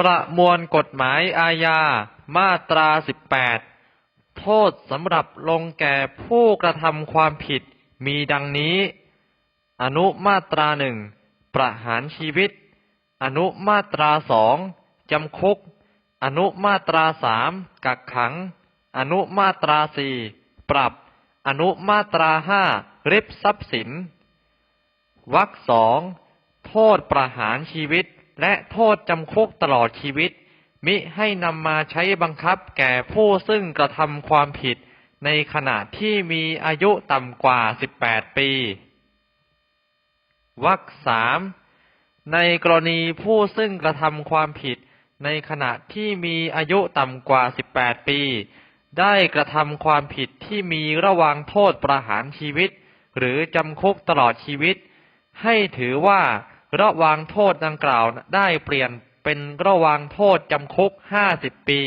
ประมวลกฎหมายอาญา มาตรา18โทษสำหรับลงแก่ผู้กระทำความผิดมีดังนี้ อนุมาตราหนึ่งประหารชีวิต อนุมาตราสองจำคุก อนุมาตราสามกักขัง อนุมาตราสี่ปรับ อนุมาตราห้าริบทรัพย์สินวรรคสองโทษประหารชีวิต และโทษจำคุกตลอดชีวิต มิให้นำมาใช้บังคับแก่ผู้ซึ่งกระทำความผิด ในขณะที่มีอายุต่ำกว่า 18 ปีวรรคสามในกรณีผู้ซึ่งกระทำความผิด ในขณะที่มีอายุต่ำกว่า 18 ปี ได้กระทำความผิดที่มีระวางโทษประหารชีวิต หรือจำคุกตลอดชีวิต ให้ถือว่า ระวางโทษดังกล่าวได้เปลี่ยนเป็นระวางโทษจำคุกห้าสิบปี